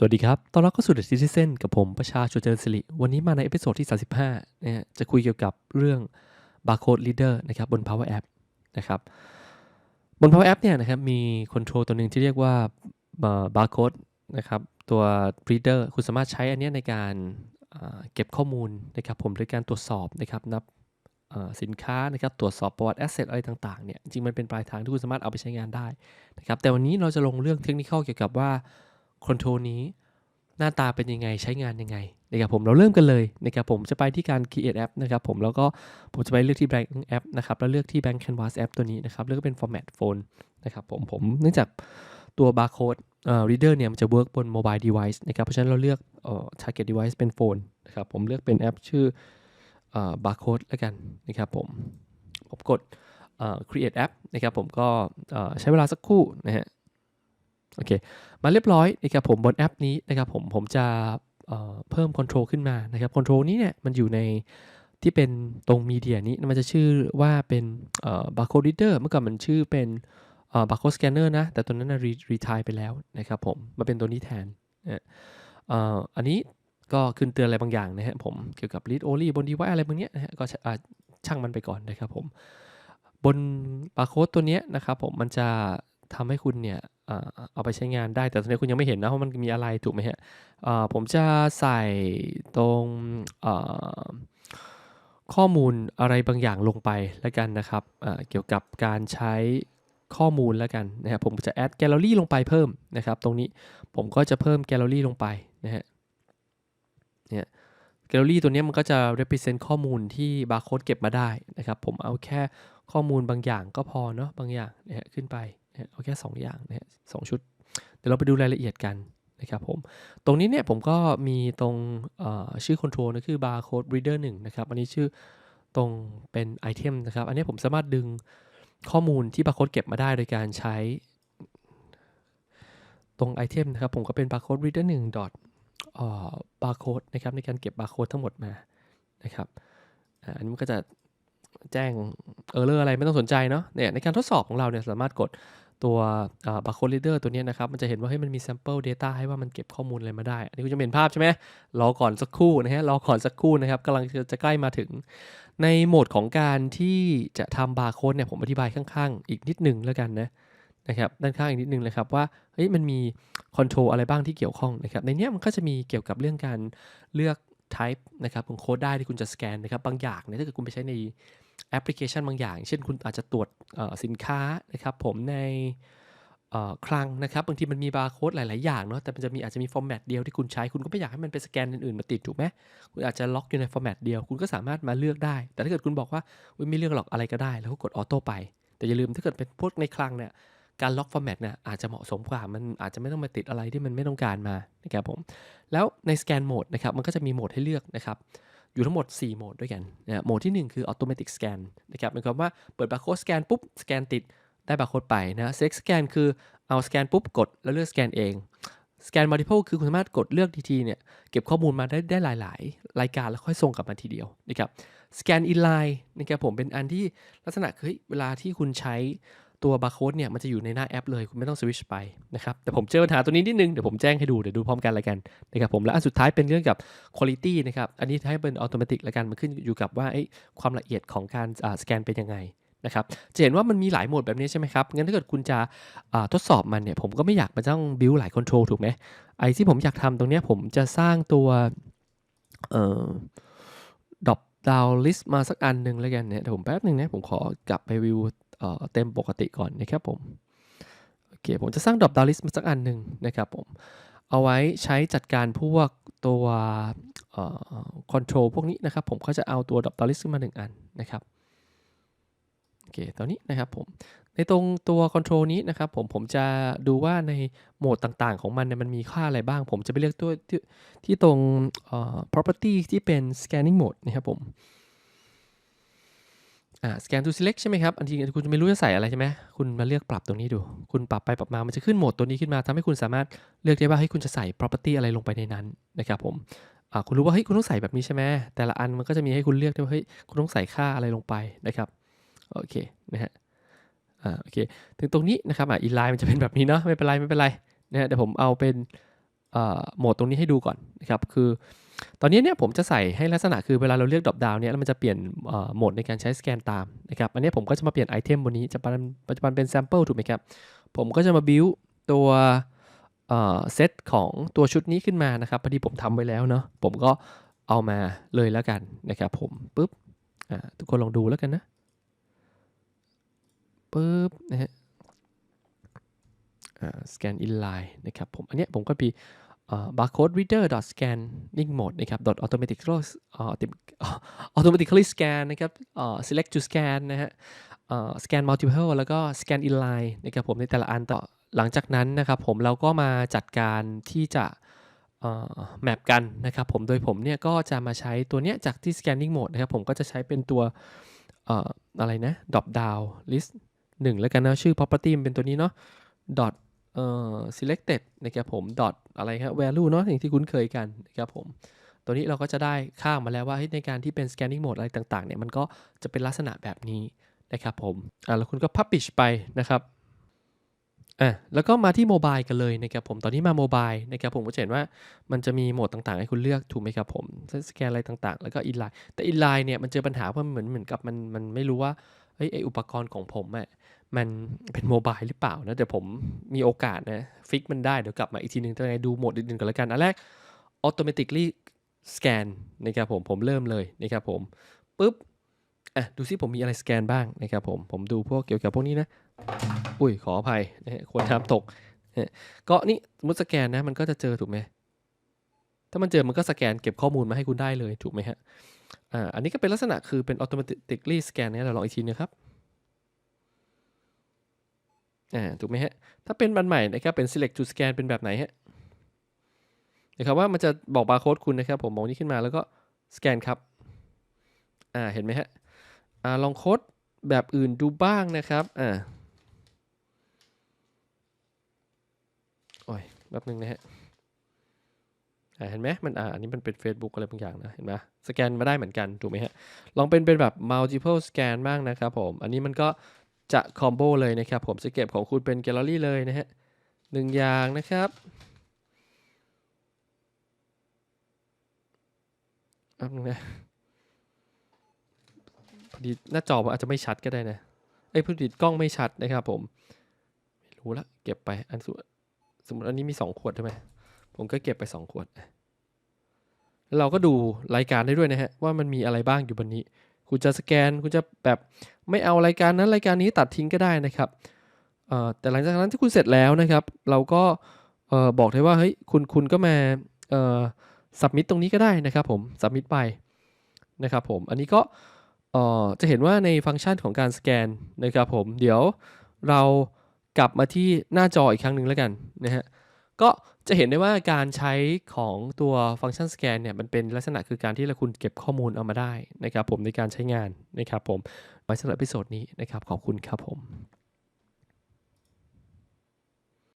สวัสดีครับ ตอนรับเข้าสู่ The Citizen กับผมประชาชนเจริญสิริ วันนี้มาในเอพิโซดที่ 35นะฮะจะคุยเกี่ยวกับเรื่อง Barcode Reader นะครับบน Power App นะครับบน Power App เนี่ยนะครับมีคอนโทรลตัวหนึ่งที่เรียกว่าเอ่อ Barcode นะครับตัว Reader คุณสามารถใช้อันนี้ในการเก็บข้อมูลนะครับผมโดยการตรวจสอบนะครับนับสินค้านะครับตรวจสอบประวัติ Asset อะไรต่างๆเนี่ยจริงมันเป็นปลายทางที่คุณสามารถเอาไปใช้งานได้นะครับแต่วันนี้เราจะลงเรื่องเทคนิคเกี่ยวกับว่า คอนโทรลนี้หน้าตาเป็นยังไงใช้งานยังไงนะครับผมเราเริ่มกันเลยนะครับผมจะไปที่การ create app นะครับผมแล้วก็ผมจะไปเลือกที่ blank app นะครับแล้วเลือกที่ blank canvas app ตัวนี้นะครับเลือกเป็น format phone นะครับผมผมเนื่องจากตัว barcode เอ่อ reader เนี่ยมันจะ work บน mobile device นะครับเพราะฉะนั้นเราเลือกเอ่อ target device เป็น phone นะครับผมเลือกเป็นแอปชื่อเอ่อ barcode แล้วกันนะครับผมผมกดเอ่อ create app นะครับผมก็เอ่อใช้เวลาสักครู่นะฮะ โอเค มาเรียบร้อยนะครับผมบนแอปนี้นะครับผมผมจะเเพิ่มคอนโทรลขึ้นมานะครับคอนโทรลนี้เนี่ยมันอยู่ในที่เป็นตรงมีเดียนี้มันจะชื่อว่าเป็นเอ่อ barcode reader เมื่อก่อนมันชื่อเป็นเอ่อ barcode scanner นะ แต่ตัวนั้นรีรีทายไปแล้วนะครับผมมาเป็นตัวนี้แทนนะเอ่ออันนี้ก็ขึ้นเตือนอะไรบางอย่างนะฮะผมเกี่ยวกับ read only บน device อะไรบางเนี้ยนะฮะก็ช่างมันไปก่อนนะครับผม บน barcode ตัวเนี้ยนะครับผมมันจะ ทำให้คุณเนี่ยเอาไปใช้งานได้แต่ตอนนี้คุณยังไม่เห็นนะว่ามันมีอะไรถูกไหมฮะผมจะใส่ตรงข้อมูลอะไรบางอย่างลงไปแล้วกันนะครับเกี่ยวกับการใช้ข้อมูลแล้วกันนะครับผมจะแอดแกลเลอรี่ลงไปเพิ่มนะครับ ตรงนี้ผมก็จะเพิ่มแกลเลอรี่ลงไปนะฮะเนี่ยแกลเลอรี่ตัวนี้มันก็จะ represent ข้อมูลที่บาร์โค้ดเก็บมาได้นะครับ ผมเอาแค่ข้อมูลบางอย่างก็พอเนาะบางอย่างนะฮะขึ้นไป เอาแค่2อย่างนะฮะสองชุด เดี๋ยวเราไปดูรายละเอียดกันนะครับผม ตรงนี้เนี่ยผมก็มีตรงชื่อ control นะคือ barcode reader 1นะครับ อันนี้ชื่อตรงเป็น item นะครับ อันนี้ผมสามารถดึงข้อมูลที่ barcode เก็บมาได้โดยการใช้ ตรง item นะครับ ผมก็เป็น barcode reader 1 dot เอ่อ barcode นะครับในการเก็บ barcode ทั้งหมดมานะครับอันนี้มันก็จะแจ้ง error อะไรไม่ต้องสนใจเนาะเนี่ยในการทดสอบของเราเนี่ยสามารถกด ตัวเอ่อ barcode reader ตัวนี้นะครับ มันจะเห็นว่าเฮ้ยมันมี sample data ให้ว่ามันเก็บข้อมูลอะไรมาได้ อันนี้คุณจะเห็นภาพใช่ไหมรอก่อนสักครู่นะฮะรอก่อนสักครู่นะครับกำลังจะจะใกล้มาถึง ในโหมดของการที่จะทำ barcode เนี่ยผมอธิบายข้างๆ อีกนิดหนึ่งแล้วกันนะนะครับด้านข้างอีกนิดนึงเลยครับว่าเฮ้ยมันมี control อะไรบ้างที่เกี่ยวข้องนะครับในนี้มันก็จะมีเกี่ยวกับเรื่องการเลือก type นะครับของโค้ดได้ที่คุณจะสแกนนะครับบางอย่างเนี่ยถ้าเกิดคุณไปใช้ใน แอปพลิเคชันบางอย่าง เช่นคุณอาจจะตรวจสินค้านะครับผมในคลังนะครับบางทีมันมีบาร์โค้ดหลาย ๆ อย่างเนาะแต่มันจะมีอาจจะมีฟอร์แมตเดียวที่คุณใช้คุณก็ไม่อยากให้มันไปสแกนอื่น ๆ มาติดถูกไหมคุณอาจจะล็อกอยู่ในฟอร์แมตเดียวคุณก็สามารถมาเลือกได้ แต่ถ้าเกิดคุณบอกว่าไม่เลือกหรอกอะไรก็ได้ แล้วก็กดออโต้ไป แต่อย่าลืมถ้าเกิดเป็นพวกในคลังเนี่ยการล็อกฟอร์แมตเนี่ยอาจจะเหมาะสมกว่า มันอาจจะไม่ต้องมาติดอะไรที่มันไม่ต้องการมานะครับผมแล้วในสแกนโหมดนะครับมันก็จะมีโหมดให้เลือกนะครับ อยู่ทั้งหมด 4 โหมดด้วยกันนะโหมดที่ 1 คือ automatic scan นะครับหมายความว่าเปิดบาร์โค้ดสแกนปุ๊บ สแกนติดได้บาร์โค้ดไปนะ select scan คือเอาสแกนปุ๊บกดแล้วเลือกสแกนเองสแกน multiple คือคุณสามารถกดเลือกทีๆเนี่ยเก็บข้อมูลมาได้ได้หลาย ๆ รายการแล้วค่อยส่งกลับมาทีเดียวนะครับสแกน inline นะครับผมเป็นอันที่ลักษณะคือเฮ้ยเวลาที่คุณใช้ ตัวบาร์โค้ดเนี่ยมันจะอยู่ในหน้าแอปเลยคุณไม่ต้องสวิชไปนะครับแต่ผมเจอปัญหาตัวนี้นิดนึงเดี๋ยวผมแจ้งให้ดูเดี๋ยวดูพร้อมกันละกันนะครับผมและอันสุดท้ายเป็นเรื่องกับ quality นะครับอันนี้ให้เป็น automatic ละกันมันขึ้นอยู่กับว่าเอ้ความละเอียดของการสแกนเป็นยังไงนะครับจะเห็นว่ามันมีหลายโหมดแบบนี้ใช่ไหมครับ งั้นถ้าเกิดคุณจะทดสอบมันเนี่ย ผมก็ไม่อยากมาต้องบิวหลายคอนโทรลถูกไหมไอ้ที่ผมอยากทำตรงเนี้ยผมจะสร้างตัวดรอปดาวลิสต์มาสักอันหนึ่งแล้วกันเนี่ยเดี๋ยวผมแป๊บหนึ่งนะ ผมขอกลับไปวิว เต็มปกติก่อนนะครับผมโอเคผมจะสร้างดรอปดาวลิสต์มาสักอันหนึ่งนะครับผมเอาไว้ใช้จัดการพวกตัวเอ่อคอนโทรลพวกนี้นะครับ ผมก็จะเอาตัวดรอปดาวลิสต์ขึ้นมาหนึ่งอันนะครับโอเคตอนนี้นะครับผมในตรงตัวคอนโทรลนี้นะครับผมผมจะดูว่าในโหมดต่างๆ ของมันเนี่ยมันมีค่าอะไรบ้าง ผมจะไปเลือกตัวที่ตรง property ที่เป็น scanning mode นะครับผม อ่า scan to select ใช่ไหมครับ อันที่คุณจะไม่รู้จะใส่อะไรใช่ไหมคุณมาเลือกปรับตรงนี้ดู คุณปรับไปปรับมา มันจะขึ้นโหมดตัวนี้ขึ้นมาทำให้คุณสามารถเลือกได้ว่าให้ยคุณจะใส่ property อะไรลงไปในนั้นนะครับผมอ่าคุณรู้ว่าเฮ้ยคุณต้องใส่แบบนี้ใช่ไหมแต่ละอันมันก็จะมีให้คุณเลือกได้ว่าเฮ้ยคุณต้องใส่ค่าอะไรลงไปนะครับโอเคนะฮะอ่าโอเค ถึงตรงนี้นะครับอ่าอีไลน์มันจะเป็นแบบนี้เนาะไม่เป็นไรไม่เป็นไรนะฮะเดี๋ยวผมเอาเป็น โหมดตรงนี้ให้ดูก่อนนะครับคือตอนนี้เนี่ยผมจะใส่ให้ลักษณะคือเวลาเราเลือกดรอปดาวเนี่ยแล้วมันจะเปลี่ยนโหมดในการใช้สแกนตามนะครับอันนี้ผมก็จะมาเปลี่ยนไอเทมบนนี้จะปัจจุบันปัจจุบันเป็นแซมเปิลถูกไหมครับผมก็จะมาบิวตัวเซตของตัวชุดนี้ขึ้นมานะครับพอดีผมทำไว้แล้วเนาะผมก็เอามาเลยแล้วกันนะครับผมปุ๊บทุกคนลองดูแล้วกันนะปุ๊บนะฮะ สแกนอินไลน์นะครับผมอันเนี้ยผมก็มี barcode reader scanning mode นะครับ automatically เอ่อ automatically scan นะครับเอ่อ select to scan นะฮะเอ่อ scan multiple แล้วก็ scan inline นะครับผมในแต่ละอันต่อหลังจากนั้นนะครับผมเราก็มาจัดการที่จะแมปกันนะครับผมโดยผมเนี่ยก็จะมาใช้ตัวเนี้ยจากที่ scanning mode นะครับผมก็จะใช้เป็นตัวเอ่ออะไรนะ drop down list 1 แล้วกันนะชื่อ property มันเป็นตัวนี้เนาะ dot เอ่อ selected นะครับผม dot อะไรครับ value เนาะอย่างที่คุ้นเคยกันนะครับผม ตัวนี้เราก็จะได้ค่ามาแล้วว่าในการที่เป็น scanning mode อะไรต่างๆเนี่ยมันก็จะเป็นลักษณะแบบนี้นะครับผมอ่าแล้วคุณก็ publish ไปนะครับอะแล้วก็มาที่โมบายกันเลยนะครับผมตอนนี้มาโมบายนะครับผมก็จะเห็นว่ามันจะมีโหมดต่างๆ ให้คุณเลือกถูกไหมครับผมสแกนอะไรต่างๆ แล้วก็ inline แต่ inline เนี่ยมันเจอปัญหาเพราะมันเหมือนเหมือนกับมันมันไม่รู้ว่า เฮ้ยไออุปกรณ์ของผมอะมันเป็นโมบายหรือเปล่านะแต่ผมมีโอกาสนะฟิกมันได้เดี๋ยวกลับมาอีกทีหนึ่งจะไงดูโหมดอื่นๆก่อนละกันอันแรก automatically scan นะครับผมผมเริ่มเลยนะครับผมปุ๊บอะดูซิผมมีอะไรสแกนบ้างนะครับผมผมดูพวกเกี่ยวกับพวกนี้นะอุ้ยขออภัยนะควรน้ำตกก็นี่สมมติสแกนนะมันก็จะเจอถูกไหม ถ้ามันเจอมันก็สแกนเก็บข้อมูลมาให้คุณได้เลยถูกไหมฮะอ่าอันนี้ก็เป็นลักษณะคือเป็น automatically scan เนี่ยเราลองอีกทีนะครับอ่าถูกไหมฮะ ถ้าเป็นบันใหม่นะครับเป็น select to scan เป็นแบบไหนฮะนะครับว่ามันจะบอกบาร์โค้ดคุณนะครับ ผมมองนี้ขึ้นมาแล้วก็สแกนครับอ่าเห็นไหมฮะอ่าลองโค้ดแบบอื่นดูบ้างนะครับอ่าโอ้ยแบบหนึ่งนะฮะ เห็นไหมมันอ่าอันนี้มันเป็น Facebook อะไรบางอย่างนะ เห็นไหมสแกนมาได้เหมือนกัน ถูกไหมฮะ ลองเป็นเป็นแบบ multiple scan บ้างนะครับผม อันนี้มันก็จะคอมโบเลยนะครับผมจะเก็บของคุณเป็นแกลเลอรี่เลยนะฮะหนึ่งอย่างนะครับแป๊บนึงนะพอดีหน้าจออาจจะไม่ชัดก็ได้นะไอ้พอดีกล้องไม่ชัดนะครับผม ไม่รู้ละ เก็บไปอันสุดสมมติอันนี้มีสองขวดใช่ไหม ผมก็เก็บไปสองขวด เราก็ดูรายการได้ด้วยนะฮะ ว่ามันมีอะไรบ้างอยู่บนนี้ คุณจะสแกน คุณจะแบบไม่เอารายการนั้นรายการนี้ตัดทิ้งก็ได้นะครับแต่หลังจากนั้นที่คุณเสร็จแล้วนะครับ เราก็บอกได้ว่าเฮ้ยคุณคุณก็มาสับมิตตรงนี้ก็ได้นะครับผมสับมิตไปนะครับผม อันนี้ก็จะเห็นว่าในฟังก์ชันของการสแกนนะครับผม เดี๋ยวเรากลับมาที่หน้าจออีกครั้งหนึ่งแล้วกันนะฮะ ก็จะเห็นได้ว่าการใช้ของตัวฟังก์ชันสแกนเนี่ยมันเป็นลักษณะคือการที่เราคุณเก็บข้อมูลเอามาได้นะครับผมในการใช้งานนะครับผมไว้สำหรับพิโซดนี้นะครับขอบคุณครับผม